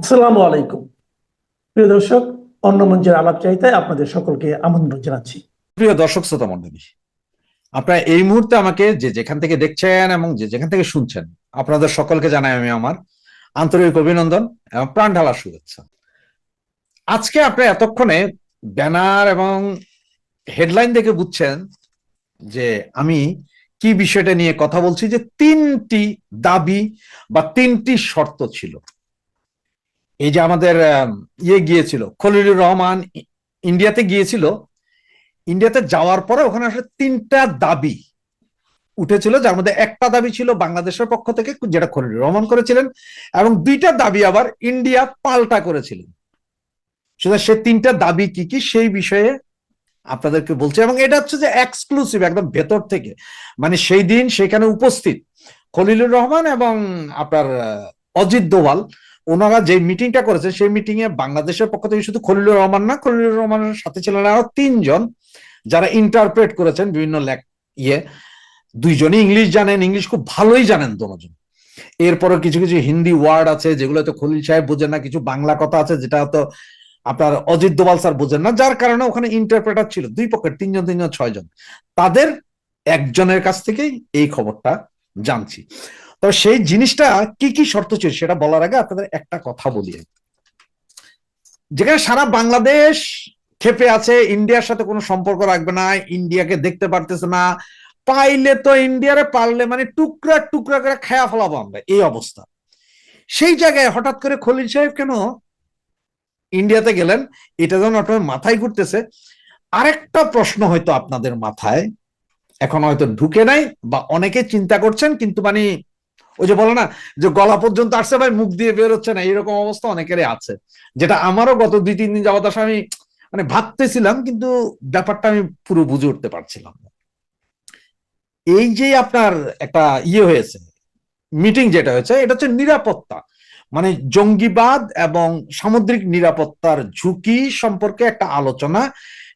আসসালামু আলাইকুম। প্রিয় দর্শক, অন্য মঞ্চের আলাপ চাইতে আপনাদের সকলকে আমন্ত্রণ জানাচ্ছি। প্রিয় দর্শক, শ্রোতা মন্ডলী আপনারা এই মুহূর্তে আমাকে যে যেখান থেকে দেখছেন এবং যে যেখান থেকে শুনছেন, আপনাদের সকলকে জানাই আমি আমার আন্তরিক অভিনন্দন এবং প্রাণ ঢালার শুভেচ্ছা। আজকে আপনি এতক্ষণে ব্যানার এবং হেডলাইন দেখে বুঝছেন যে আমি কি বিষয়টা নিয়ে কথা বলছি, যে তিনটি দাবি বা তিনটি শর্ত ছিল। এই যে আমাদের ইয়ে গিয়েছিল, খলিলুর রহমান ইন্ডিয়াতে গিয়েছিল। ইন্ডিয়াতে যাওয়ার পরে ওখানে আসলে তিনটা দাবি উঠেছিল, যার মধ্যে একটা দাবি ছিল বাংলাদেশের পক্ষ থেকে, যেটা খলিলুর রহমান করেছিলেন, এবং দুইটা দাবি আবার ইন্ডিয়া পাল্টা করেছিলেন। সুতরাং সে তিনটা দাবি কি কি, সেই বিষয়ে আপনাদেরকে বলছে। এবং এটা হচ্ছে যে এক্সক্লুসিভ একদম ভেতর থেকে। মানে সেই দিন সেখানে উপস্থিত খলিলুর রহমান এবং আপনার অজিত দোভাল। ওনারা যে মিটিংটা করেছেন, সেই মিটিং এ বাংলাদেশের পক্ষ থেকে শুধু খলিলুর রহমান না, খলিলুর রহমানের সাথে ছিলেন আরও তিনজন যারা ইন্টারপ্রেট করেছেন বিভিন্ন ইয়ে। দুইজনই ইংলিশ জানেন ইংলিশ খুব ভালোই জানেন দুজন এরপরে কিছু কিছু হিন্দি ওয়ার্ড আছে, যেগুলো তো খলিল সাহেব বোঝেন না, কিছু বাংলা কথা আছে, যেটা তো আপনার অজিত দোবাল স্যার বোঝেন না, যার কারণে ওখানে ইন্টারপ্রেটার ছিল, দুই পক্ষের তিনজন তিনজন, ছয়জন। তাদের একজনের কাছ থেকেই এই খবরটা জানছি। তবে সেই জিনিসটা কি কি শর্ত ছিল সেটা বলার আগে আপনাদের একটা কথা বলি। যেখানে সারা বাংলাদেশ ক্ষেপে আছে, ইন্ডিয়ার সাথে কোনো সম্পর্ক রাখবে না, ইন্ডিয়াকে দেখতে পারতেছে না। পাইলে তো ইন্ডিয়ারে পারলে মানে টুকরা টুকরা করে খেয়া ফেলাবো আমরা, এই অবস্থা। সেই জায়গায় হঠাৎ করে খলিল সাহেব কেন ইন্ডিয়াতে গেলেন, এটা যেন আপনার মাথায় ঘুরতেছে। আরেকটা প্রশ্ন হয়তো আপনাদের মাথায়, এখন হয়তো ঢুকে নাই বা অনেকে চিন্তা করছেন, কিন্তু মানে ওই যে বলে না, যে গলা পর্যন্ত আসছে ভাই, মুখ দিয়ে বের হচ্ছে না এরকম অবস্থা অনেকেরই আছে। যেটা আমারও গত দুই, তিন দিন যাবত আসলে আমি মানে ভাবতেছিলাম, কিন্তু ব্যাপারটা আমি পুরো বুঝে উঠতে পারছিলাম এই যে আপনার একটা ইয়ে হয়েছে মিটিং যেটা হয়েছে, এটা হচ্ছে নিরাপত্তা। মানে জঙ্গিবাদ এবং সামুদ্রিক নিরাপত্তার ঝুঁকি সম্পর্কে একটা আলোচনা।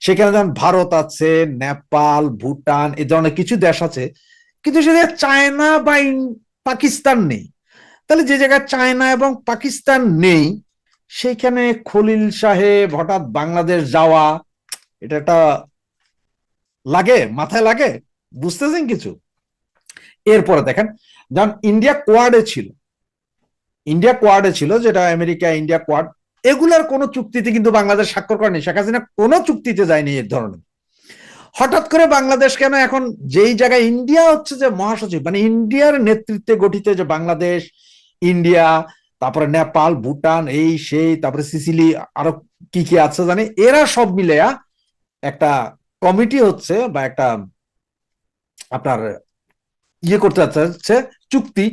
সেখানে যেমন ভারত আছে, নেপাল, ভুটান, এ ধরনের কিছু দেশ আছে। কিন্তু সেটা চায়না বা পাকিস্তান নেই। তাহলে যে জায়গায় চায়না এবং পাকিস্তান নেই, সেইখানে খলিল সাহেব হঠাৎ বাংলাদেশ যাওয়া, এটা একটা লাগে, মাথায় লাগে? বুঝতেছেন কিছু? এরপরে দেখেন, যেমন ইন্ডিয়া কোয়াডে ছিল, ইন্ডিয়া কোয়াডে ছিল, যেটা আমেরিকা, ইন্ডিয়া কোয়াড এগুলার কোনো চুক্তিতে কিন্তু বাংলাদেশ স্বাক্ষর করেনি। শেখ হাসিনা কোনো চুক্তিতে যায়নি এর ধরনের। হঠাৎ করে বাংলাদেশ কেন এখন যেই জায়গায় ইন্ডিয়া হচ্ছে যে মহাসচিব মানে ইন্ডিয়ার নেতৃত্বে গঠিত যে বাংলাদেশ, ইন্ডিয়া, তারপরে নেপাল, ভুটান, এই সেই, তারপরে সিসিলি, আরও কি কি আছে জানি, এরা সব মিলেয়া একটা কমিটি হচ্ছে বা একটা আপনার ইয়ে করতে যাচ্ছে চুক্তি।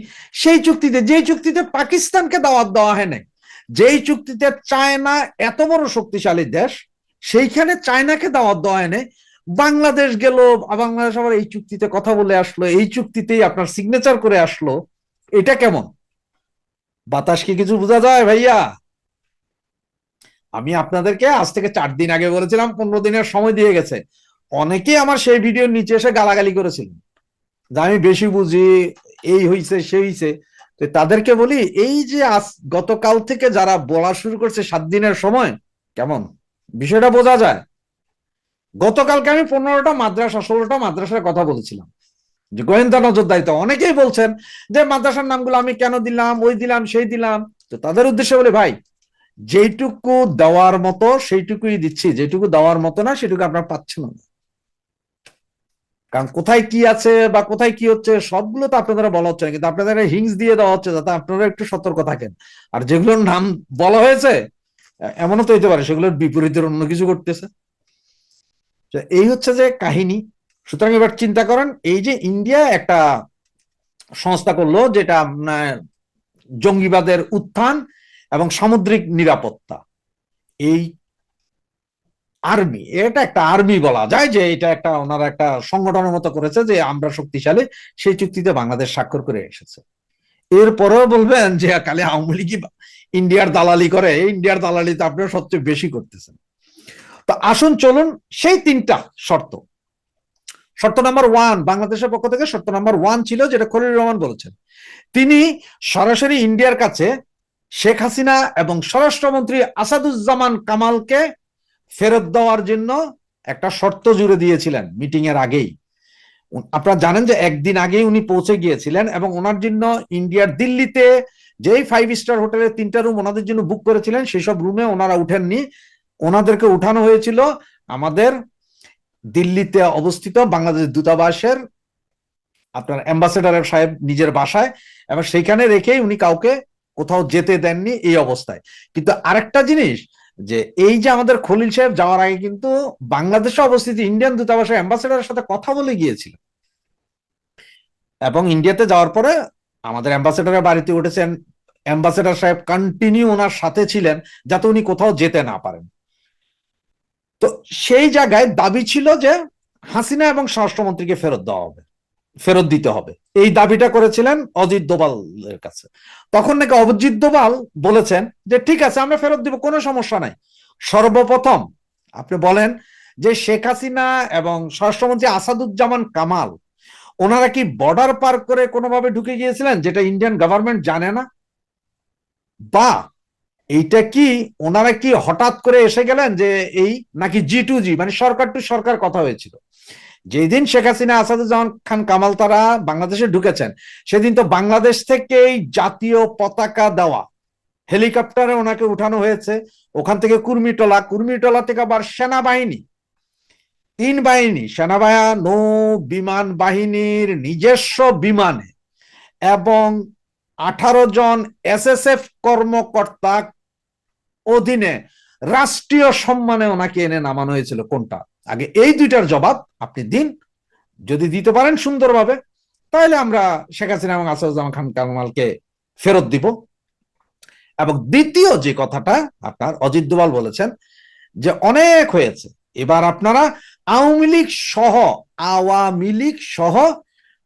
সেই চুক্তিতে, যেই চুক্তিতে পাকিস্তানকে দাওয়াত দেওয়া হয় নাই, যেই চুক্তিতে চায়না এত বড় শক্তিশালী দেশ, সেইখানে চায়নাকে দাওয়াত দেওয়া হয় নাই বাংলাদেশ গেল, বাংলাদেশ আবার এই চুক্তিতে কথা বলে আসলো, এই চুক্তিতেই আপনার সিগনেচার করে আসলো, এটা কেমন? বাতাস কি কিছু বোঝা যায় ভাইয়া? আমি আপনাদেরকে আজ থেকে চার দিন আগে বলেছিলাম, পনেরো দিনের সময় দিয়ে গেছে। অনেকে আমার সেই ভিডিওর নিচে এসে গালাগালি করেছিলেন যে আমি বেশি বুঝি, এই হইছে, সেই হইছে। তো তাদেরকে বলি, এই যে আজ গতকাল থেকে যারা বলা শুরু করছে সাত দিনের সময়, কেমন? বিষয়টা বোঝা যায়। গতকালকে আমি পনেরোটা মাদ্রাসা, ষোলোটা মাদ্রাসার কথা বলেছিলাম। যে গোয়েন্দা নজরদারিতে অনেকেই বলছেন যে মাদ্রাসার নামগুলো আমি কেন দিলাম, ওই দিলাম, সেই দিলাম। তো তাদের উদ্দেশ্যে বলে, ভাই, যেইটুকু দেওয়ার মতো সেইটুকুই দিচ্ছি। যেটুকু দেওয়ার মতো না, সেটুকু আপনার পাচ্ছেন না। কারণ কোথায় কি আছে বা কোথায় কি হচ্ছে, সবগুলো তো আপনাদের বলা হচ্ছে না। কিন্তু আপনাদের হিংস দিয়ে দেওয়া হচ্ছে যাতে আপনারা একটু সতর্ক থাকেন। আর যেগুলোর নাম বলা হয়েছে এমনও তো হইতে পারে, সেগুলোর বিপরীতের অন্য কিছু করতেছে এই হচ্ছে যে কাহিনী। সুতরাং এবার চিন্তা করেন, এই যে ইন্ডিয়া একটা সংস্থা করল যেটা জঙ্গিবাদের উত্থান এবং সামুদ্রিক নিরাপত্তা। এই আর্মি, এটা একটা আর্মি বলা যায় যে এটা একটা ওনারা একটা সংগঠনের মতো করেছে যে আমরা শক্তিশালী, সেই চুক্তিতে বাংলাদেশ স্বাক্ষর করে এসেছে। এরপরেও বলবেন যে কালে আওয়ামী লীগই ইন্ডিয়ার দালালি করে ইন্ডিয়ার দালালি তো আপনারা সবচেয়ে বেশি করতেছেন। তো আসুন, চলুন, সেই তিনটা শর্ত। শর্ত নাম্বার ওয়ান বাংলাদেশের পক্ষ থেকে শর্ত নাম্বার ওয়ান ছিল যেটা খলিল রহমান বলেছেন। তিনি সরাসরি ইন্ডিয়ার কাছে শেখ হাসিনা এবং স্বরাষ্ট্রমন্ত্রী আসাদুজ্জামান কামালকে ফেরত দেওয়ার জন্য একটা শর্ত জুড়ে দিয়েছিলেন মিটিং এর আগেই আপনারা জানেন যে একদিন আগেই উনি পৌঁছে গিয়েছিলেন এবং ওনার জন্য ইন্ডিয়ার দিল্লিতে যেই ফাইভ স্টার হোটেলে তিনটা রুম ওনাদের জন্য বুক করেছিলেন, সেসব রুমে ওনারা উঠেননি। ওনাদেরকে উঠানো হয়েছিল আমাদের দিল্লিতে অবস্থিত বাংলাদেশ দূতাবাসের আপনার অ্যাম্বাসেডারের সাহেব নিজের বাসায়, এবং সেইখানে রেখেই উনি কাউকে কোথাও যেতে দেননি এই অবস্থায়। কিন্তু আরেকটা জিনিস, যে এই যে আমাদের খলিল সাহেব যাওয়ার আগে কিন্তু বাংলাদেশে অবস্থিত ইন্ডিয়ান দূতাবাসের অ্যাম্বাসেডারের সাথে কথা বলে গিয়েছিল। এবং ইন্ডিয়াতে যাওয়ার পরে আমাদের অ্যাম্বাসেডারের বাড়িতে উঠেছেন অ্যাম্বাসেডার সাহেব কন্টিনিউ ওনার সাথে ছিলেন, যাতে উনি কোথাও যেতে না পারেন। তো সেই জায়গায় দাবি ছিল যে হাসিনা এবং স্বরাষ্ট্রমন্ত্রীকে ফেরত দেওয়া হবে, ফেরত দিতে হবে। এই দাবিটা করেছিলেন অজিত দোবালের কাছে। তখন নাকি অজিত দোবাল বলেছেন যে, ঠিক আছে, আমরা ফেরত দিব, কোনো সমস্যা নাই। সর্বপ্রথম আপনি বলেন যে শেখ হাসিনা এবং স্বরাষ্ট্রমন্ত্রী আসাদুজ্জামান কামাল, ওনারা কি বর্ডার পার করে কোনোভাবে ঢুকে গিয়েছিলেন, যেটা ইন্ডিয়ান গভর্নমেন্ট জানে না? বা এইটা কি ওনারা কি হঠাৎ করে এসে গেলেন যে এই নাকি জি টু জি মানে সরকার টু সরকার কথা হয়েছিল? যেদিন শেখ হাসিনা, আসাদুজ্জামান খান, কামাল তারা বাংলাদেশে ঢুকেছেন, সেদিন তো বাংলাদেশ থেকেই জাতীয় পতাকা দেওয়া, হেলিকপ্টারে ওনাকে উঠানো হয়েছে, ওখান থেকে কুর্মিটোলা কুর্মিটোলা থেকে আবার সেনাবাহিনী। তিন বাহিনী, সেনাবাহিনী, নৌ, বিমান বাহিনীর নিজস্ব বিমানে এবং আঠারো জন এসএসএফ কর্মকর্তা অধীনে রাষ্ট্রীয় সম্মানে ওনাকে এনে নামানো হয়েছিল কোনটা? আগে এই দুইটার জবাব আপনি দিন। যদি দিতে পারেন সুন্দরভাবে, তাহলে আমরা শেখ হাসিনা এবং আসাদুজ্জামান খান কামালকে ফেরত দিব। এবং দ্বিতীয় যে কথাটা আপনার অজিত দোভাল বলেছেন, যে অনেক হয়েছে। এবার আপনারা আওয়ামী লীগ সহ, আওয়ামী লীগ সহ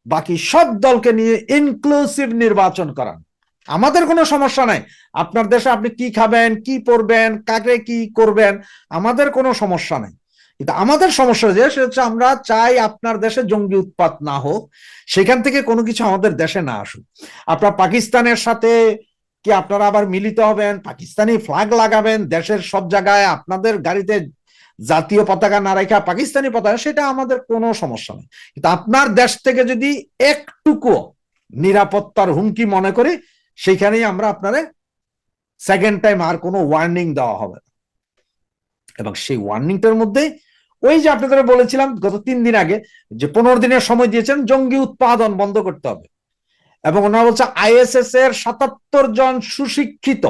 বাকি সব দলকে নিয়ে ইনক্লুসিভ নির্বাচন করান। আমাদের কোনো সমস্যা নাই। আপনার দেশে আপনি কি খাবেন, কি পরবেন, কাকে কি করবেন, আমাদের কোনো সমস্যা নাই। কিন্তু আমাদের সমস্যা যে, সেটা হচ্ছে আমরা চাই আপনার দেশে জঙ্গি উৎপাত না হোক, সেখান থেকে কোনো কিছু আমাদের দেশে না আসুক। আপনার পাকিস্তানের সাথে কি আপনারা আবার মিলিত হবেন? পাকিস্তানি ফ্ল্যাগ লাগাবেন, দেশের সব জায়গায় আপনাদের গাড়িতে জাতীয় পতাকা না রেখা পাকিস্তানি পতাকা, সেটা আমাদের কোনো সমস্যা নেই। কিন্তু আপনার দেশ থেকে যদি একটুকু নিরাপত্তার হুমকি মনে করি সেইখানেই আমরা আপনারে সেকেন্ড টাইম আর কোনো ওয়ার্নিং দেওয়া হবে এবং সেই ওয়ার্নিংটার মধ্যে ওই যে আপনাদের বলেছিলাম গত তিন দিন আগে যে পনেরো দিনের সময় দিয়েছেন, জঙ্গি উৎপাদন বন্ধ করতে হবে। এবং ওনারা বলছে আইএসএস এর সাতাত্তর জন সুশিক্ষিত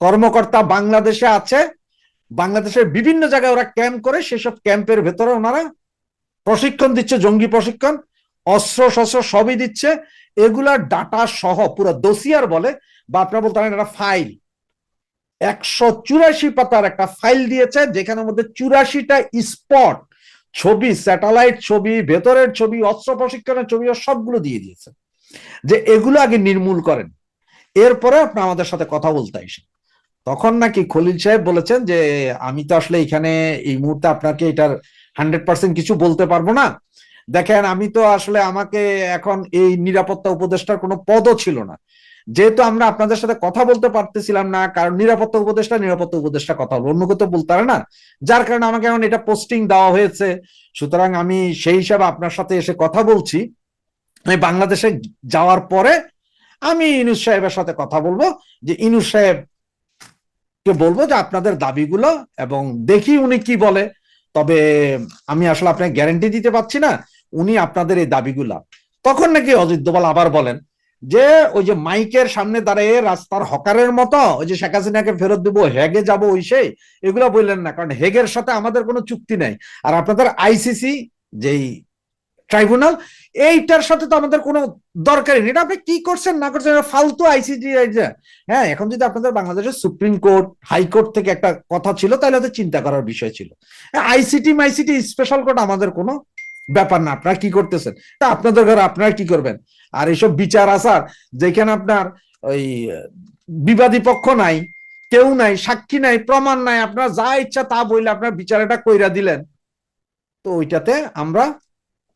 কর্মকর্তা বাংলাদেশে আছে। বাংলাদেশের বিভিন্ন জায়গায় ওরা ক্যাম্প করে, সেসব ক্যাম্পের ভেতরে ওনারা প্রশিক্ষণ দিচ্ছে, জঙ্গি প্রশিক্ষণ। অস্ত্র শস্ত্র সবই দিচ্ছে। এগুলার ডাটা সহ পুরো দোসিয়ার বলে, বা আপনারা বলতে পারেন একটা ফাইল একশো চুরাশি পাতার একটা ফাইল দিয়েছে যেখানের মধ্যে চুরাশিটা স্পট ছবি স্যাটেলাইট ছবি, ভেতরের ছবি, অস্ত্র প্রশিক্ষণের ছবি সবগুলো দিয়ে দিয়েছে। যে এগুলো আগে নির্মূল করেন। এরপরে আপনি আমাদের সাথে কথা বলতে আসেন। তখন নাকি খলিল সাহেব বলেছেন যে, আমি তো আসলে এখানে এই মুহূর্তে আপনাকে এটার হান্ড্রেড পার্সেন্ট কিছু বলতে পারব না। দেখেন, আমি তো আসলে আমাকে এখন এই নিরাপত্তা উপদেষ্টার কোনো পদও ছিল না। যেহেতু আমরা আপনাদের সাথে কথা বলতে পারতেছিলাম না, কারণ নিরাপত্তা উপদেষ্টা নিরাপত্তা উপদেষ্টা কথা বলব। অন্য তো বলতে পারে না। যার কারণে আমাকে এখন এটা পোস্টিং দেওয়া হয়েছে। সুতরাং আমি সেই হিসাবে আপনার সাথে এসে কথা বলছি। আমি বাংলাদেশে যাওয়ার পরে আমি ইনুস সাহেবের সাথে কথা বলব, যে ইনুস সাহেব কে বলব যে আপনাদের দাবিগুলো এবং দেখি উনি কি বলে। তবে আমি আসলে আপনাকে গ্যারেন্টি দিতে পারছি না। উনি আপনাদের এই দাবিগুলা। তখন নাকি অজিত দোবাল আবার বলেন যে, ওই যে মাইকের সামনে দাঁড়িয়ে রাস্তার হকারের মতো, ওই যে শেখ হাসিনাকে ফেরত দেবো, হেগে যাব ওই সেই, এগুলো বললেন না, কারণ হেগের সাথে আমাদের কোনো চুক্তি নাই। আর আপনাদের আইসিসি যেই ট্রাইব্যুনাল, এইটার সাথে তো আমাদের কোনো দরকারই নেই। এটা আপনি কি করছেন, না করছেন ফালতু আইসিজি হ্যাঁ এখন যদি আপনাদের বাংলাদেশের সুপ্রিম কোর্ট, হাইকোর্ট থেকে একটা কথা ছিল, তাহলে চিন্তা করার বিষয় ছিল। আইসিটি মাইসিটি স্পেশাল কোর্ট আমাদের কোনো ব্যাপার না, আপনারা কি করতেছেন? তা আপনাদের ঘরে আপনারা কি করবেন? আর এইসব বিচার আসার যেখানে আপনার ওই বিবাদী পক্ষ নাই, কেউ নাই, সাক্ষী নাই, প্রমাণ নাই, আপনার যা ইচ্ছা তা বইলে আপনার বিচারটা কইরা দিলেন। তো ওইটাতে আমরা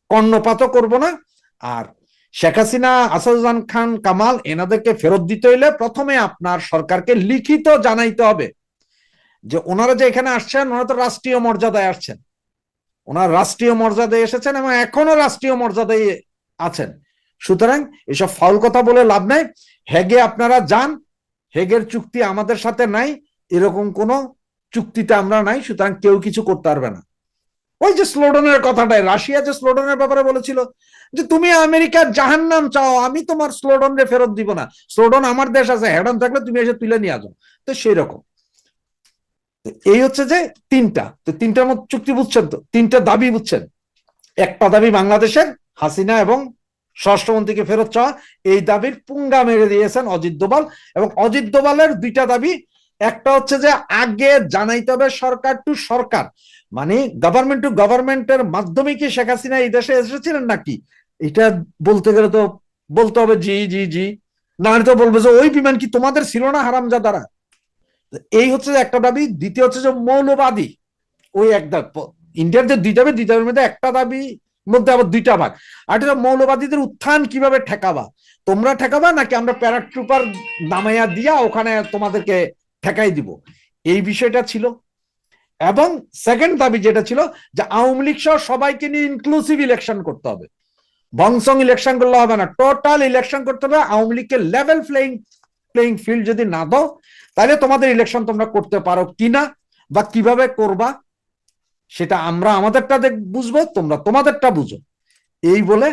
কর্ণপাতও করব না। আর শেখ হাসিনা, আসাদুজ্জামান খান, কামাল এনাদেরকে ফেরত দিতে হইলে প্রথমে আপনার সরকারকে লিখিত জানাইতে হবে যে ওনারা যে এখানে আসছেন, ওনারা তো রাষ্ট্রীয় মর্যাদায় আসছেন। ওনার রাষ্ট্রীয় মর্যাদায় এসেছেন এবং এখনও রাষ্ট্রীয় মর্যাদায় আছেন। সুতরাং এসব ফাউল কথা বলে লাভ নাই। হেগে আপনারা যান। হেগের চুক্তি আমাদের সাথে নাই। এরকম কোনো চুক্তিতে আমরা নাই। সুতরাং কেউ কিছু করতে পারবে না। ওই যে স্লোডনের কথাটাই রাশিয়া যে স্লোডনের ব্যাপারে বলেছিল যে তুমি আমেরিকার জাহান্নাম চাও, আমি তোমার স্লোডনরে ফেরত দিব না। স্লোডন আমার দেশ আছে, হেডন থাকলে তুমি এসে তুলে নিয়ে আসো। তো সেই রকম এই হচ্ছে যে তিনটা। তো তিনটার মধ্যে চুক্তি বুঝছেন তো? তিনটা দাবি বুঝছেন? একটা দাবি বাংলাদেশের, হাসিনা এবং স্বরাষ্ট্রমন্ত্রীকে ফেরত চাওয়া, এই দাবির পুঙ্গা মেরে দিয়েছেন অজিত দোভাল এবং অজিত দোভালের দুইটা দাবি, একটা হচ্ছে যে আগে জানাইতে হবে সরকার টু সরকার। মানে গভর্নমেন্ট টু গভর্নমেন্টের মাধ্যমে কি শেখ হাসিনা এই দেশে এসেছিলেন নাকি? এটা বলতে গেলে তো বলতে হবে জি জি জি। না তো বলবে যে ওই বিমান কি তোমাদের ছিল না হারামজাদারা? এই হচ্ছে একটা দাবি, দ্বিতীয় হচ্ছে যে মৌলবাদী। ওই এক ইন্ডিয়ার যে দুই দাবি, দুই দাবির মধ্যে একটা দাবি মধ্যে আবার দুইটা ভাগ। আর এটা মৌলবাদীদের উত্থান কীভাবে ঠেকাবা? তোমরা ঠেকাবা নাকি আমরা প্যারাট্রুপার নামাইয়া দিয়া ওখানে তোমাদেরকে ঠেকাই দিব? এই বিষয়টা ছিল। এবং সেকেন্ড দাবি যেটা ছিল যে আওয়ামী লীগ সহ সবাইকে নিয়ে ইনক্লুসিভ ইলেকশন করতে হবে। বংসং ইলেকশন করলে হবে না টোটাল ইলেকশন করতে হবে। আওয়ামী লীগকে লেভেল প্লেইং প্লেইং ফিল্ড যদি না দাও তাহলে তোমাদের ইলেকশন তোমরা করতে পারো কিনা বা কীভাবে করবা, সেটা আমরা আমাদেরটা বুঝব, তোমরা তোমাদেরটা বুঝো। এই বলে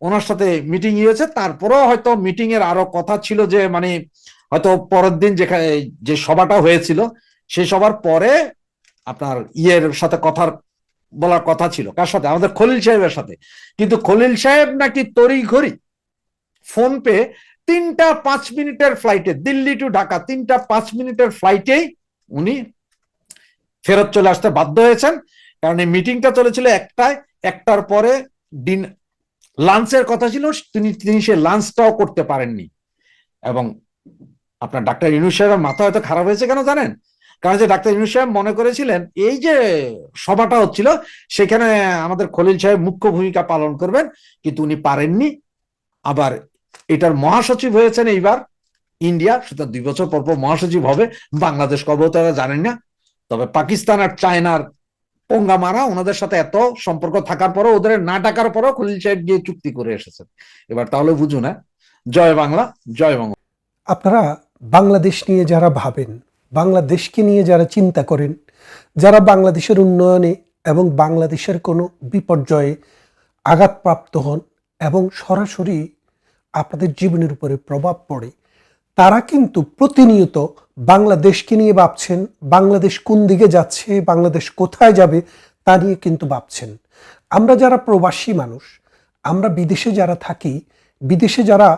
ওনার সাথে মিটিং হয়েছে। তারপরেও হয়তো মিটিং এর আরও কথা ছিল যে মানে হয়তো পরের দিন যেখানে, যে সভাটা হয়েছিল সেই সবার পরে আপনার ইয়ের সাথে কথার বলার কথা ছিল। কার সাথে? আমাদের খলিল সাহেবের সাথে। কিন্তু খলিল সাহেব নাকি তড়ি ঘড়ি ফোন পে তিনটা পাঁচ মিনিটের ফ্লাইটে দিল্লি টু ঢাকা, তিনটা পাঁচ মিনিটের ফ্লাইটেই উনি ফেরত চলে আসতে বাধ্য হয়েছেন। কারণ এই মিটিংটা চলেছিল একটায়, একটার পরে দিন, লাঞ্চের কথা ছিল, তিনি তিনি সে লাঞ্চটাও করতে পারেননি। এবং আপনার ডাক্তার ইনু সাহেবের মাথা হয়তো খারাপ হয়েছে কেন জানেন? কারণ যে ডাক্তার ইনু সাহেব মনে করেছিলেন, এই যে সভাটা হচ্ছিল, সেখানে আমাদের খলিল সাহেব মুখ্য ভূমিকা পালন করবেন, কিন্তু উনি পারেননি। আবার এটার মহাসচিব হয়েছেন এইবার ইন্ডিয়া সুতরাং দুই বছর পর পর মহাসচিব হবে। বাংলাদেশ কবে তারা জানেন না। তবে পাকিস্তান আর চায়নার পঙ্গা মারা ওনাদের সাথে এত সম্পর্ক থাকার পরও, ওদের না টাকার পরও খলিল সাহেব গিয়ে চুক্তি করে এসেছেন। এবার তাহলে বুঝুন হ্যাঁ? জয় বাংলা জয় বাংলা আপনারা বাংলাদেশ নিয়ে যারা ভাবেন, বাংলাদেশকে নিয়ে যারা চিন্তা করেন, যারা বাংলাদেশের উন্নয়নে এবং বাংলাদেশের কোনো বিপর্যয়ে আঘাতপ্রাপ্ত হন এবং সরাসরি আপনাদের জীবনের উপরে প্রভাব পড়ে। তারা কিন্তু প্রতিনিয়ত বাংলাদেশকে নিয়ে ভাবছেন, বাংলাদেশ কোন দিকে যাচ্ছে, বাংলাদেশ কোথায় যাবে তা নিয়ে কিন্তু ভাবছেন। আমরা যারা প্রবাসী মানুষ, আমরা বিদেশে যারা থাকি, বিদেশে যারা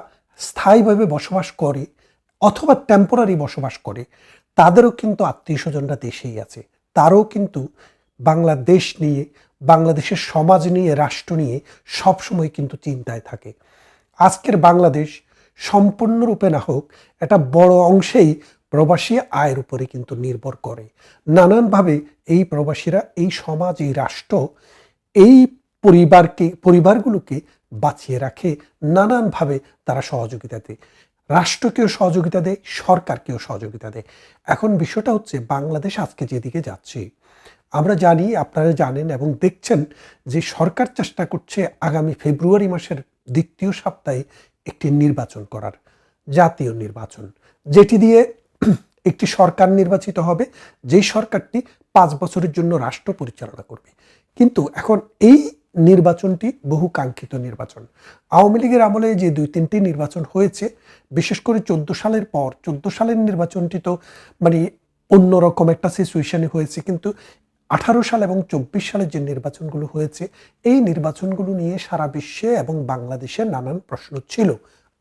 স্থায়ীভাবে বসবাস করে অথবা টেম্পোরারি বসবাস করে, তাদেরও কিন্তু আত্মীয় স্বজনরা দেশেই আছে। তারও কিন্তু বাংলাদেশ নিয়ে, বাংলাদেশের সমাজ নিয়ে, রাষ্ট্র নিয়ে সবসময় কিন্তু চিন্তায় থাকে। আজকের বাংলাদেশ সম্পূর্ণরূপে না হোক একটা বড় অংশেই প্রবাসী আয়ের উপরে কিন্তু নির্ভর করে। নানানভাবে এই প্রবাসীরা, এই সমাজ, এই রাষ্ট্র, এই পরিবারকে, পরিবারগুলোকে বাঁচিয়ে রাখে। নানানভাবে তারা সহযোগিতা দেয়। রাষ্ট্রকেও সহযোগিতা দেয়, সরকারকেও সহযোগিতা দেয়। এখন বিষয়টা হচ্ছে বাংলাদেশ আজকে যেদিকে যাচ্ছে। আমরা জানি, আপনারা জানেন এবং দেখছেন যে সরকার চেষ্টা করছে আগামী ফেব্রুয়ারি মাসের দ্বিতীয় সপ্তাহে একটি নির্বাচন করার, জাতীয় নির্বাচন, যেটি দিয়ে একটি সরকার নির্বাচিত হবে, যেই সরকারটি পাঁচ বছরের জন্য রাষ্ট্র পরিচালনা করবে। কিন্তু এখন এই নির্বাচনটি বহু কাঙ্ক্ষিত নির্বাচন। আওয়ামী লীগের আমলে যে দুই তিনটি নির্বাচন হয়েছে, বিশেষ করে চোদ্দ সালের পর, চোদ্দ সালের নির্বাচনটি তো মানে অন্যরকম একটা সিচুয়েশনে হয়েছে। কিন্তু আঠারো সাল এবং চব্বিশ সালের যে নির্বাচনগুলো হয়েছে, এই নির্বাচনগুলো নিয়ে সারা বিশ্বে এবং বাংলাদেশে নানান প্রশ্ন ছিল,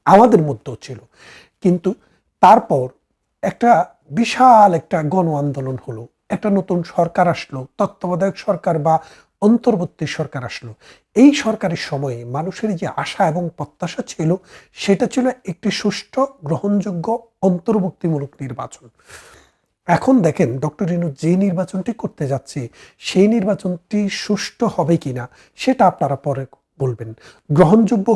আমাদের মধ্যেও ছিল। কিন্তু তারপর একটা বিশাল একটা গণ আন্দোলন হলো, একটা নতুন সরকার আসলো, তত্ত্বাবধায়ক সরকার বা অন্তর্বর্তী সরকার আসলো। এই সরকারের সময়ে মানুষের যে আশা এবং প্রত্যাশা ছিল, সেটা ছিল একটি সুষ্ঠু, গ্রহণযোগ্য, অন্তর্ভুক্তিমূলক নির্বাচন। এখন দেখেন ডক্টর রিনু যে নির্বাচনটি করতে যাচ্ছে, সেই নির্বাচনটি সুষ্ঠু হবে কিনা, সেটা আপনারা পরে বলবেন। গ্রহণযোগ্য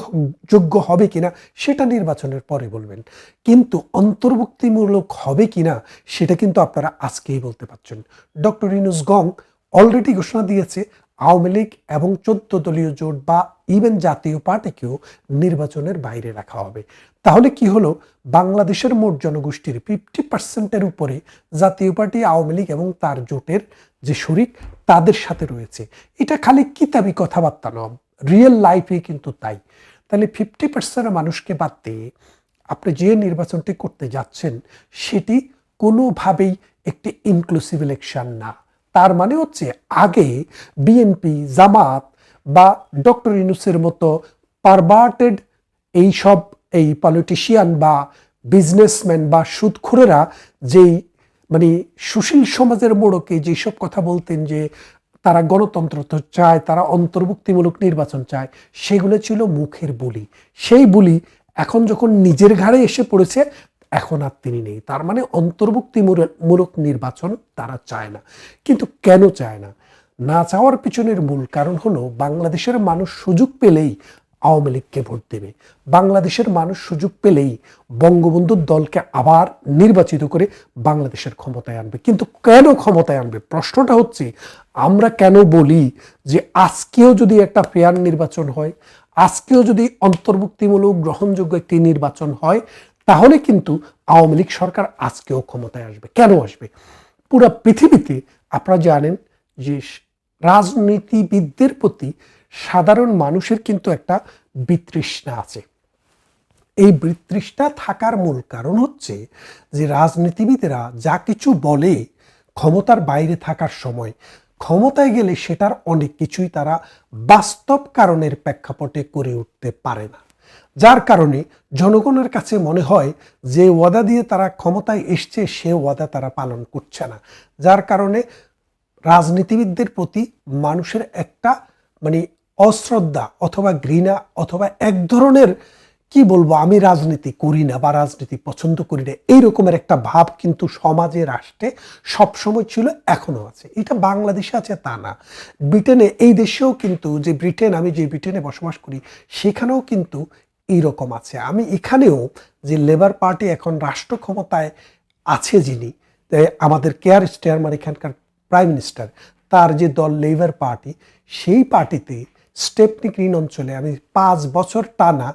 যোগ্য হবে কিনা, সেটা নির্বাচনের পরে বলবেন। কিন্তু অন্তর্ভুক্তিমূলক হবে কিনা, সেটা কিন্তু আপনারা আজকেই বলতে পারছেন। ডক্টর ইনুস গং অলরেডি ঘোষণা দিয়েছে, আওয়ামী লীগ এবং চোদ্দ দলীয় জোট বা ইভেন জাতীয় পার্টিকেও নির্বাচনের বাইরে রাখা হবে। তাহলে কি হলো? বাংলাদেশের মোট জনগোষ্ঠীর ফিফটি পার্সেন্টের উপরে জাতীয় পার্টি, আওয়ামী লীগ এবং তার জোটের যে শরিক, তাদের সাথে রয়েছে। এটা খালি কিতাবি কথাবার্তা নয় রিয়েল লাইফে কিন্তু তাই। তাহলে ফিফটি পার্সেন্ট মানুষকে বাদ দিয়ে আপনি যে নির্বাচনটি করতে যাচ্ছেন, সেটি কোনোভাবেই একটি ইনক্লুসিভ ইলেকশন না। তার মানে হচ্ছে আগে বিএনপি জামাত বা ডক্টর ইনুসের মতো পারভার্টেড এই সব এই পলিটিশিয়ান বা বিজনেসম্যান বা সুদখোরেরা যেই মানে সুশীল সমাজের মোড়কে যেসব কথা বলতেন যে তারা গণতন্ত্র তো চায়, তারা অন্তর্ভুক্তিমূলক নির্বাচন চায়, সেগুলো ছিল মুখের বলি। সেই বলি এখন যখন নিজের ঘাড়ে এসে পড়েছে, এখন আর তিনি নেই। তার মানে অন্তর্ভুক্তিমূলক নির্বাচন তারা চায় না। কিন্তু কেন চায় না? না চাওয়ার পিছনের মূল কারণ হলো বাংলাদেশের মানুষ সুযোগ পেলেই আওয়ামী লীগকে ভোট দেবে। বাংলাদেশের মানুষ সুযোগ পেলেই বঙ্গবন্ধুর দলকে আবার নির্বাচিত করে বাংলাদেশের ক্ষমতায় আনবে। কিন্তু কেন ক্ষমতায় আনবে? প্রশ্নটা হচ্ছে, আমরা কেন বলি যে আজকেও যদি একটা ফেয়ার নির্বাচন হয়, আজকেও যদি অন্তর্ভুক্তিমূলক গ্রহণযোগ্য একটি নির্বাচন হয়, তাহলে কিন্তু আওয়ামী লীগ সরকার আজকেও ক্ষমতায় আসবে। কেন আসবে? পুরো পৃথিবীতে আপনারা জানেন যে রাজনীতিবিদদের প্রতি সাধারণ মানুষের কিন্তু একটা বিতৃষ্ণা আছে। এই বিতৃষ্ণা থাকার মূল কারণ হচ্ছে যে রাজনীতিবিদেরা যা কিছু বলে ক্ষমতার বাইরে থাকার সময় ক্ষমতায় গেলে সেটার অনেক কিছুই তারা বাস্তব কারণের প্রেক্ষাপটে করে উঠতে পারে না। যার কারণে জনগণের কাছে মনে হয় যে ওয়াদা দিয়ে তারা ক্ষমতায় এসছে, সে ওয়াদা তারা পালন করছে না। যার কারণে রাজনীতিবিদদের প্রতি মানুষের একটা মানে অশ্রদ্ধা অথবা ঘৃণা অথবা এক ধরনের, কি বলব, আমি রাজনীতি করি না বা রাজনীতি পছন্দ করি না, এই রকমের একটা ভাব কিন্তু সমাজে রাষ্ট্রে সবসময় ছিল এখনও আছে। এটা বাংলাদেশে আছে তা না। ব্রিটেনে, এই দেশেও কিন্তু যে ব্রিটেন, আমি যে ব্রিটেনে বসবাস করি, সেখানেও কিন্তু এইরকম আছে। আমি এখানেও যে লেবার পার্টি এখন রাষ্ট্র ক্ষমতায় আছে যিনি আমাদের কেয়ার স্টেয়ারমান এখানকার প্রাইম মিনিস্টার, তার যে দল লেবার পার্টি, সেই পার্টিতে স্টেপনি গ্রিন অঞ্চলে আমি পাঁচ বছর টানা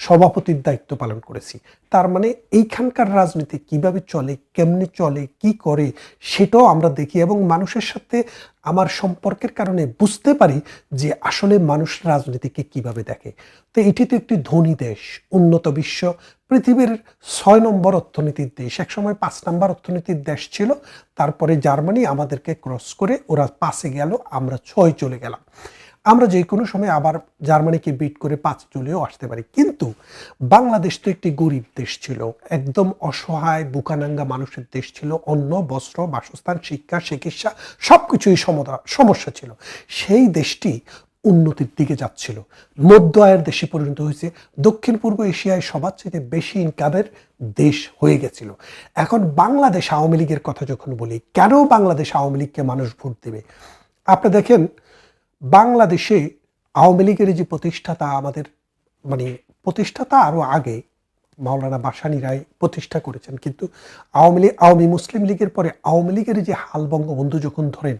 সভাপতির দায়িত্ব পালন করেছি। তার মানে এইখানকার রাজনীতি কীভাবে চলে, কেমনে চলে, কি করে, সেটাও আমরা দেখি এবং মানুষের সাথে আমার সম্পর্কের কারণে বুঝতে পারি যে আসলে মানুষ রাজনীতিকে কীভাবে দেখে। তো এটি তো একটি ধনী দেশ, উন্নত বিশ্ব, পৃথিবীর ছয় নম্বর অর্থনীতির দেশ। একসময় পাঁচ নম্বর অর্থনীতির দেশ ছিল, তারপরে জার্মানি আমাদেরকে ক্রস করে ওরা পাশে গেল, আমরা ছয় চলে গেলাম। আমরা যে কোনো সময় আবার জার্মানিকে বিট করে পাঁচ চলেও আসতে পারি। কিন্তু বাংলাদেশ তো একটি গরিব দেশ ছিল, একদম অসহায়, বুকানাঙ্গা মানুষের দেশ ছিল, অন্ন, বস্ত্র, বাসস্থান, শিক্ষা, চিকিৎসা সব কিছুই সমস্যা ছিল। সেই দেশটি উন্নতির দিকে যাচ্ছিল। মধ্য আয়ের দেশে পরিণত হয়েছে। দক্ষিণ পূর্ব এশিয়ায় সবার চেয়ে বেশি ইনকামের দেশ হয়ে গেছিল। এখন বাংলাদেশ আওয়ামী লীগের কথা যখন বলি, কেন বাংলাদেশ আওয়ামী লীগকে মানুষ ভোট দেবে? আপনি দেখেন বাংলাদেশে আওয়ামী লীগের যে প্রতিষ্ঠাতা আমাদের মানে প্রতিষ্ঠাতা আরও আগে মাওলানা বাসানি রায় প্রতিষ্ঠা করেছেন, কিন্তু আওয়ামী লীগ, আওয়ামী মুসলিম লীগের পরে আওয়ামী লীগের যে হাল বঙ্গবন্ধু যখন ধরেন,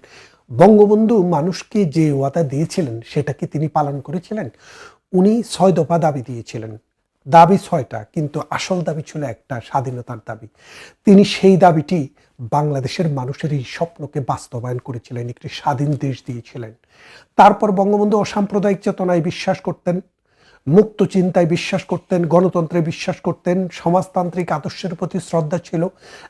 বঙ্গবন্ধু মানুষকে যে ওয়াদা দিয়েছিলেন সেটাকে তিনি পালন করেছিলেন, উনি ছয় দফা দাবি দিয়েছিলেন। দাবি ছয়টা, কিন্তু আসল দাবি ছিল একটা, স্বাধীনতার দাবি। তিনি সেই দাবিটি বাংলাদেশের মানুষের এই স্বপ্নকে বাস্তবায়ন করেছিলেন, একটি স্বাধীন দেশ দিয়েছিলেন। তারপর বঙ্গবন্ধু অসাম্প্রদায়িক চেতনায় বিশ্বাস করতেন, মুক্ত চিন্তায় বিশ্বাস করতেন, গণতন্ত্রে বিশ্বাস করতেন, সমাজতান্ত্রিক আদর্শের প্রতি শ্রদ্ধা ছিল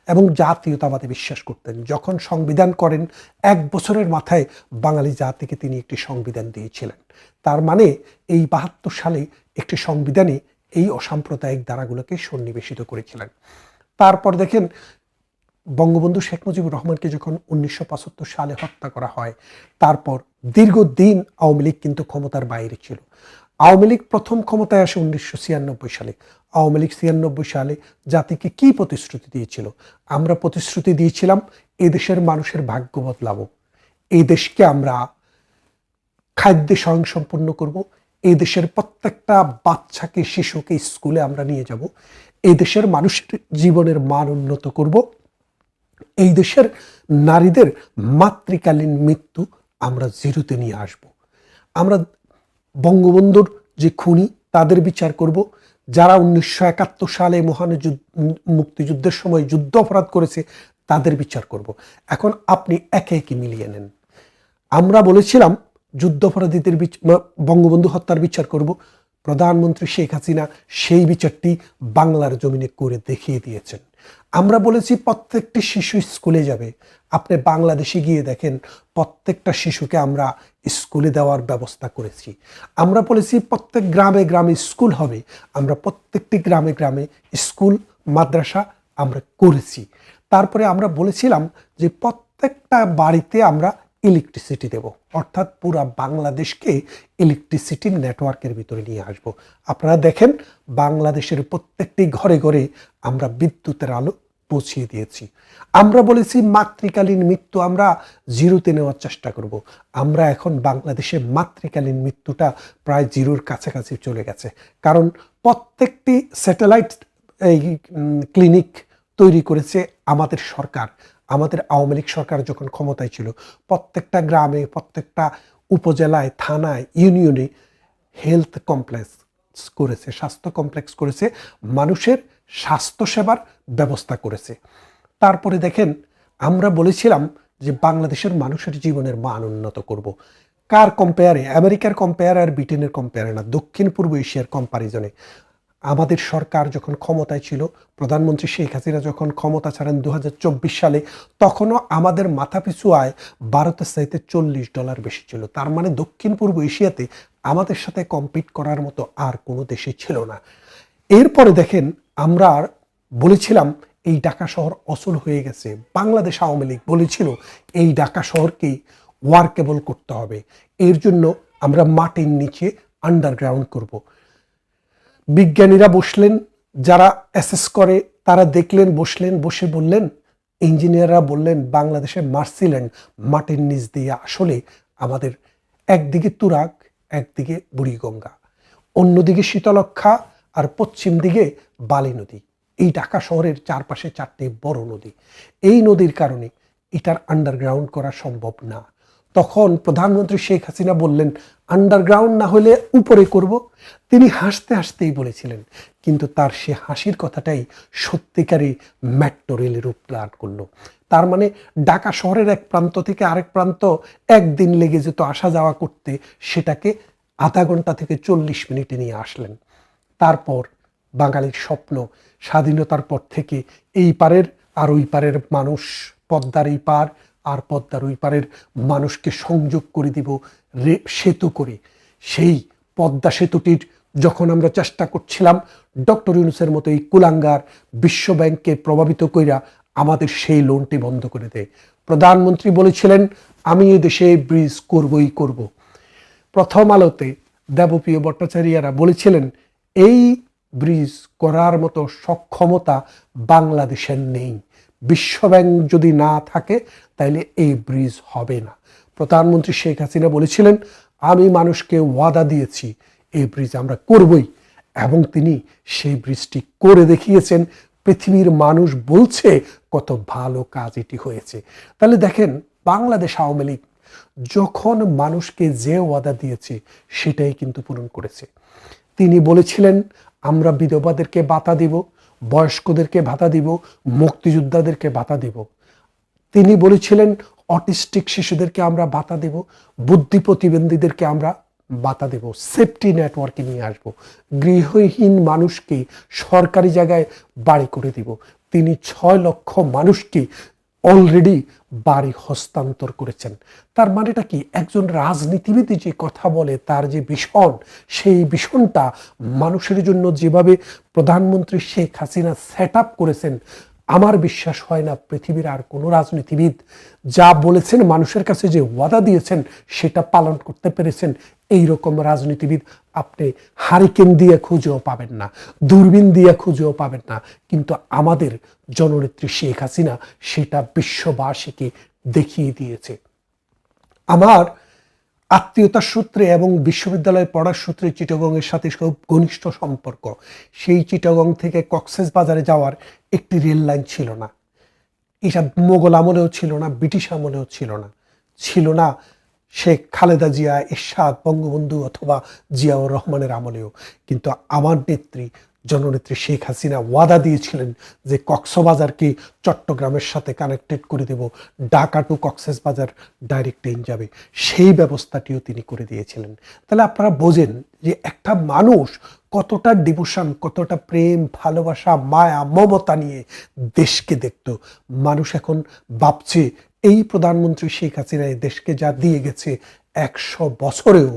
এবং জাতীয়তাবাদে বিশ্বাস করতেন। যখন সংবিধান করেন, এক বছরের মাথায় বাঙালি জাতিকে তিনি একটি সংবিধান দিয়েছিলেন। তার মানে এই বাহাত্তর সালে একটি সংবিধানে এই অসাম্প্রদায়িক ধারাগুলোকে সন্নিবেশিত করেছিলেন। তারপর দেখেন, বঙ্গবন্ধু শেখ মুজিবুর রহমানকে যখন উনিশশো সালে হত্যা করা হয়, তারপর দীর্ঘদিন আওয়ামী লীগ কিন্তু ক্ষমতার বাইরে ছিল। আওয়ামী লীগ প্রথম ক্ষমতায় আসে উনিশশো ছিয়ানব্বই সালে। আওয়ামী লীগ ছিয়ানব্বই সালে জাতিকে কি প্রতিশ্রুতি দিয়েছিল? আমরা প্রতিশ্রুতি দিয়েছিলাম, এদেশের মানুষের ভাগ্য বদলাবো। এই দেশকে আমরা খাদ্যে স্বয়ংসম্পন্ন করব এই দেশের প্রত্যেকটা বাচ্চাকে, শিশুকে স্কুলে আমরা নিয়ে যাব। এই দেশের মানুষের জীবনের মান উন্নত করব। এই দেশের নারীদের মাতৃকালীন মৃত্যু আমরা জিরোতে নিয়ে আসব। আমরা বঙ্গবন্ধুর যে খুনি, তাদের বিচার করব। যারা উনিশশো একাত্তর সালে মহান মুক্তিযুদ্ধের সময় যুদ্ধ অপরাধ করেছে, তাদের বিচার করব। এখন আপনি একে একে মিলিয়ে নেন। আমরা বলেছিলাম যুদ্ধাপরাধীদের বঙ্গবন্ধু হত্যার বিচার করব। প্রধানমন্ত্রী শেখ হাসিনা সেই বিচারটি বাংলার জমিনে করে দেখিয়ে দিয়েছেন। আমরা বলেছি প্রত্যেকটি শিশু স্কুলে যাবে। আপনি বাংলাদেশে গিয়ে দেখেন, প্রত্যেকটা শিশুকে আমরা স্কুলে দেওয়ার ব্যবস্থা করেছি। আমরা বলেছি প্রত্যেক গ্রামে গ্রামে স্কুল হবে। আমরা প্রত্যেকটি গ্রামে গ্রামে স্কুল, মাদ্রাসা আমরা করেছি। তারপরে আমরা বলেছিলাম যে প্রত্যেকটা বাড়িতে আমরা ইলেকট্রিসিটি দেব। অর্থাৎ পুরা বাংলাদেশকে ইলেকট্রিসিটি নেটওয়ার্কের ভিতরে নিয়ে আসব। আপনারা দেখেন, বাংলাদেশের প্রত্যেকটি ঘরে ঘরে আমরা বিদ্যুতের আলো পৌঁছিয়ে দিয়েছি। আমরা বলেছি, মাতৃকালীন মৃত্যু আমরা জিরোতে নেওয়ার চেষ্টা করব। আমরা এখন বাংলাদেশে মাতৃকালীন মৃত্যুটা প্রায় জিরোর কাছাকাছি চলে গেছে। কারণ প্রত্যেকটি স্যাটেলাইট এই ক্লিনিক তৈরি করেছে আমাদের সরকার। আমাদের আওয়ামী লীগ সরকার যখন ক্ষমতায় ছিল, প্রত্যেকটা গ্রামে, প্রত্যেকটা উপজেলায়, থানায়, ইউনিয়নে হেলথ কমপ্লেক্স করেছে, স্বাস্থ্য কমপ্লেক্স করেছে, মানুষের স্বাস্থ্যসেবার ব্যবস্থা করেছে। তারপরে দেখেন, আমরা বলেছিলাম যে বাংলাদেশের মানুষের জীবনের মান উন্নত করব। কার কম্পেয়ারে আমেরিকার কম্পেয়ার আর ব্রিটেনের কম্পেয়ারে না দক্ষিণ পূর্ব এশিয়ার কম্পারিজনে আমাদের সরকার যখন ক্ষমতায় ছিল, প্রধানমন্ত্রী শেখ হাসিনা যখন ক্ষমতা ছাড়েন দু হাজার চব্বিশ সালে, তখনও আমাদের মাথাপিছু আয় ভারতের চাইতে চল্লিশ ডলার বেশি ছিল। তার মানে দক্ষিণ পূর্ব এশিয়াতে আমাদের সাথে কম্পিট করার মতো আর কোনো দেশে ছিল না। এরপরে দেখেন, আমরা বলেছিলাম, এই ঢাকা শহর অচল হয়ে গেছে। বাংলাদেশ আওয়ামী লীগ বলেছিল, এই ঢাকা শহরকেই ওয়ার্কেবল করতে হবে। এর জন্য আমরা মাটির নিচে আন্ডারগ্রাউন্ড করব। বিজ্ঞানীরা বসলেন, যারা অ্যাসেস করে, তারা দেখলেন, বসলেন, বসে বললেন ইঞ্জিনিয়াররা বললেন, বাংলাদেশের মার্সিল্যান্ড মাটির নিচ দিয়ে আসলে আমাদের একদিকে তুরাগ, একদিকে বুড়িগঙ্গা। অন্যদিকে শীতলক্ষা আর পশ্চিম দিকে বালি নদী। এই ঢাকা শহরের চারপাশে চারটি বড় নদী। এই নদীর কারণে এটার আন্ডারগ্রাউন্ড করা সম্ভব না। তখন প্রধানমন্ত্রী শেখ হাসিনা বললেন আন্ডারগ্রাউন্ড না হলে উপরে করব। তিনি হাসতে হাসতেই বলেছিলেন, কিন্তু তার সে হাসির কথাটাই সত্যিকারই মেট্রো রেলের রূপ দান করল। তার মানে ঢাকা শহরের এক প্রান্ত থেকে আরেক প্রান্ত একদিন লেগে যেত আসা যাওয়া করতে, সেটাকে আধা ঘণ্টা থেকে চল্লিশ মিনিটে নিয়ে আসলেন। তারপর বাঙালির স্বপ্ন স্বাধীনতার পর থেকে এই পারের আর ওই পারের মানুষ পদ্মার এই পার আর পদ্মার ওই পারের মানুষকে সংযোগ করে দিব, রে, সেতু করে। সেই পদ্মা সেতুটির যখন আমরা চেষ্টা করছিলাম, ডক্টর ইউনুসের মতো এই কুলাঙ্গার বিশ্বব্যাংককে প্রভাবিত কইরা আমাদের সেই লোনটি বন্ধ করে দেয় প্রধানমন্ত্রী বলেছিলেন, আমি এ দেশে ব্রিজ করবই করব। প্রথম আলোতে দেবপ্রিয় ভট্টাচার্যরা বলেছিলেন, এই ব্রিজ করার মতো সক্ষমতা বাংলাদেশের নেই। বিশ্বব্যাংক যদি না থাকে তাহলে এই ব্রিজ হবে না। প্রধানমন্ত্রী শেখ হাসিনা বলেছিলেন, আমি মানুষকে ওয়াদা দিয়েছি, এই ব্রিজ আমরা করবই। এবং তিনি সেই ব্রিজটি করে দেখিয়েছেন, পৃথিবীর মানুষ বলছে, কত ভালো কাজ এটি হয়েছে। তাহলে দেখেন, বাংলাদেশ আওয়ামী লীগ যখন মানুষকে যে ওয়াদা দিয়েছে, সেটাই কিন্তু পূরণ করেছে। তিনি বলেছিলেন, আমরা বিধবাদেরকে বাতা দিব বয়স্কদেরকে ভাতা দিব, মুক্তিযোদ্ধাদেরকে ভাতা দিব। তিনি বলেছিলেন, অটিস্টিক শিশুদেরকে আমরা ভাতা দেব, বুদ্ধি প্রতিবন্ধীদেরকে আমরা বাতা দেব, সেফটি নেটওয়ার্কে নিয়ে আসব। গৃহহীন মানুষকে সরকারি জায়গায় বাড়ি করে দিব। তিনি ছয় লক্ষ মানুষকে অলরেডি বাড়ি হস্তান্তর করেছেন। তার মানেটা কি? একজন রাজনীতিবিদ যে কথা বলে, তার যে ভীষণ, সেই ভীষণটা মানুষের জন্য যেভাবে প্রধানমন্ত্রী শেখ হাসিনা সেট করেছেন, আমার বিশ্বাস হয় না পৃথিবীর আর কোনো রাজনীতিবিদ যা বলেছেন মানুষের কাছে যে ওয়াদা দিয়েছেন, সেটা পালন করতে পেরেছেন। এই রকম রাজনীতিবিদ আপনি হারিকেন দিয়ে খুঁজেও পাবেন না, দূরবীন দিয়ে খুঁজেও পাবেন না। কিন্তু আমাদের জননেত্রী শেখ হাসিনা সেটা বিশ্ববাসীকে দেখিয়ে দিয়েছে। আমার আত্মীয়তার সূত্রে এবং বিশ্ববিদ্যালয়ে পড়ার সূত্রে চিটাগংয়ের সাথে খুব ঘনিষ্ঠ সম্পর্ক। সেই চিটাগং থেকে কক্সেস বাজারে যাওয়ার একটি রেল লাইন ছিল না। এটা মোগল আমলেও ছিল না, ব্রিটিশ আমলেও ছিল না। ছিল না শেখ খালেদা জিয়া এরশাদ বঙ্গবন্ধু অথবা জিয়াউর রহমানের আমলেও। কিন্তু আমার নেত্রী, জননেত্রী শেখ হাসিনা ওয়াদা দিয়েছিলেন যে কক্সবাজারকে চট্টগ্রামের সাথে কানেক্টেড করে দেব, ঢাকা টু কক্সেস বাজার ডাইরেক্ট ট্রেন যাবে। সেই ব্যবস্থাটিও তিনি করে দিয়েছিলেন। তাহলে আপনারা বোঝেন যে একটা মানুষ কতটা ডিভোশন, কতটা প্রেম, ভালোবাসা, মায়া, মমতা নিয়ে দেশকে দেখত। মানুষ এখন ভাবছে এই প্রধানমন্ত্রী শেখ হাসিনা এই দেশকে যা দিয়ে গেছে একশো বছরেও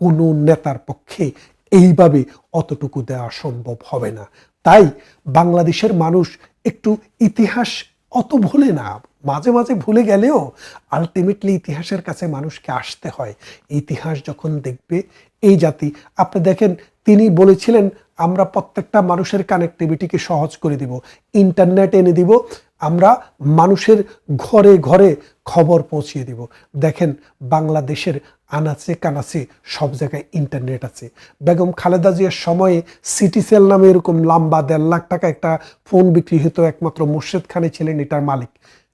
কোনো নেতার পক্ষে এইভাবে অতটুকু দেওয়া সম্ভব হবে না। তাই বাংলাদেশের মানুষ একটু ইতিহাস অত ভুলে না, মাঝে মাঝে ভুলে গেলেও আলটিমেটলি ইতিহাসের কাছে মানুষকে আসতে হয়। ইতিহাস যখন দেখবে, এই জাতি, আপনি দেখেন, তিনি বলেছিলেন, আমরা প্রত্যেকটা মানুষের কানেক্টিভিটিকে সহজ করে দিব ইন্টারনেট এনে দিব আমরা মানুষের ঘরে ঘরে খবর পৌঁছিয়ে দিব। দেখেন বাংলাদেশের আনাচে কানাচে সব জায়গায় ইন্টারনেট আছে। বেগম খালেদা জিয়ার সময়ে সিটি সেল নামে এরকম লম্বা দেড় লাখ টাকা একটা ফোন বিক্রি হতো একমাত্র মুর্শেদ খানে ছিলেন এটার মালিক।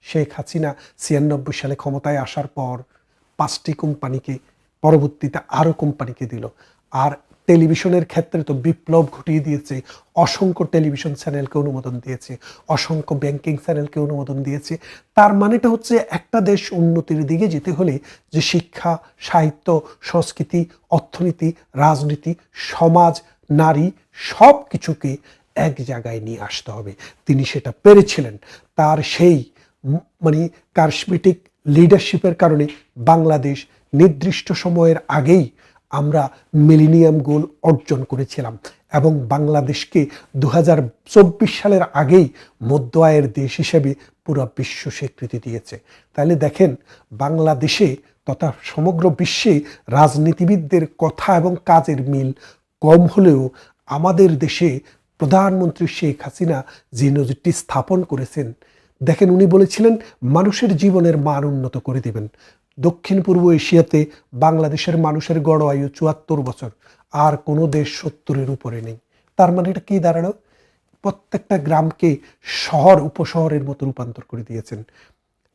শেখ হাসিনা ছিয়ানব্বই সালে ক্ষমতায় আসার পর পাঁচটি কোম্পানিকে পরবর্তীতে আরও কোম্পানিকে দিল। আর টেলিভিশনের ক্ষেত্রে তো বিপ্লব ঘটিয়ে দিয়েছে। অসংখ্য টেলিভিশন চ্যানেলকে অনুমোদন দিয়েছে। অসংখ্য ব্যাংকিং চ্যানেলকে অনুমোদন দিয়েছে। তার মানেটা হচ্ছে একটা দেশ উন্নতির দিকে যেতে হলে যে শিক্ষা, সাহিত্য, সংস্কৃতি, অর্থনীতি, রাজনীতি, সমাজ, নারী সব কিছুকে এক জায়গায় নিয়ে আসতে হবে। তিনি সেটা পেরেছিলেন। তার সেই মানে কার্সমেটিক লিডারশিপের কারণে বাংলাদেশ নির্দিষ্ট সময়ের আগেই আমরা মিলিনিয়াম গোল অর্জন করেছিলাম এবং বাংলাদেশকে দু হাজার চব্বিশ সালের আগেই মধ্য আয়ের দেশ হিসেবে পুরো বিশ্ব স্বীকৃতি দিয়েছে। তাহলে দেখেন, বাংলাদেশে তথা সমগ্র বিশ্বে রাজনীতিবিদদের কথা এবং কাজের মিল কম হলেও আমাদের দেশে প্রধানমন্ত্রী শেখ হাসিনা যে নজিরটি স্থাপন করেছেন, দেখেন উনি বলেছিলেন, মানুষের জীবনের মান উন্নত করে দেবেন। দক্ষিণ পূর্ব এশিয়াতে বাংলাদেশের মানুষের গড় আয়ু চুয়াত্তর বছর। আর কোনো দেশ সত্তরের উপরে নেই। তার মানে এটা কী দাঁড়াল? প্রত্যেকটা গ্রামকে শহর, উপশহরের মতো রূপান্তর করে দিয়েছেন।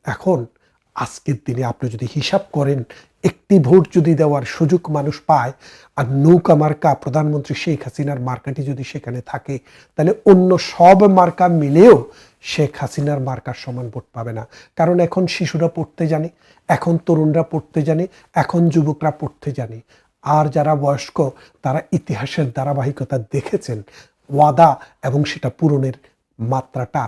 এখন আজকের দিনে আপনি যদি হিসাব করেন একটি ভোট যদি দেওয়ার সুযোগ মানুষ পায় আর নৌকা মার্কা প্রধানমন্ত্রী শেখ হাসিনার মার্কাটি যদি সেখানে থাকে, তাহলে অন্য সব মার্কা মিলেও শেখ হাসিনার মার্কার সমান ভোট পাবে না। কারণ এখন শিশুরা পড়তে জানে, এখন তরুণরা পড়তে জানে, এখন যুবকরা পড়তে জানে। আর যারা বয়স্ক, তারা ইতিহাসের ধারাবাহিকতা দেখেছেন, ওয়াদা এবং সেটা পূরণের মাত্রাটা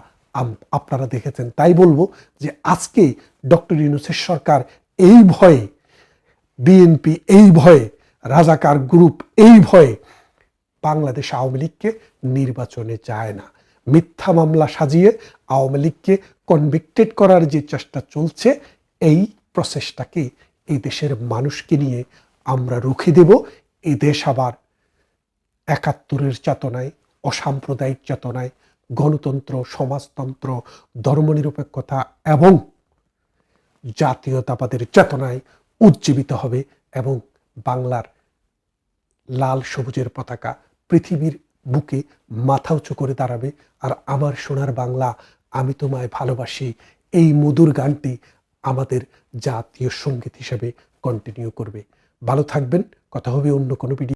আপনারা দেখেছেন। তাই বলব যে আজকে ডক্টর ইউনুসের সরকার এই ভয়ে বিএনপি এই ভয়ে, রাজাকার গ্রুপ এই ভয়ে বাংলাদেশ আওয়ামী লীগকে নির্বাচনে যায় না। মিথ্যা মামলা সাজিয়ে আওয়ামী লীগকে কনভিক্টেড করার যে চেষ্টা চলছে, এই প্রসেসটাকে এই দেশের মানুষকে নিয়ে আমরা রুখে দেব। এই দেশ আবার একাত্তরের চেতনায়, অসাম্প্রদায়িক চেতনায়, গণতন্ত্র, সমাজতন্ত্র, ধর্মনিরপেক্ষতা এবং জাতীয়তাবাদের চেতনায় উজ্জীবিত হবে এবং বাংলার লাল সবুজের পতাকা পৃথিবীর বুকে মাথা উঁচু করে দাঁড়াবে। আর আমার সোনার বাংলা আমি তোমায় ভালোবাসি। এই মধুর গানটি আমাদের জাতীয় সংগীত হিসেবে কন্টিনিউ করবে। ভালো থাকবেন। কথা হবে অন্য কোনো ভিডিও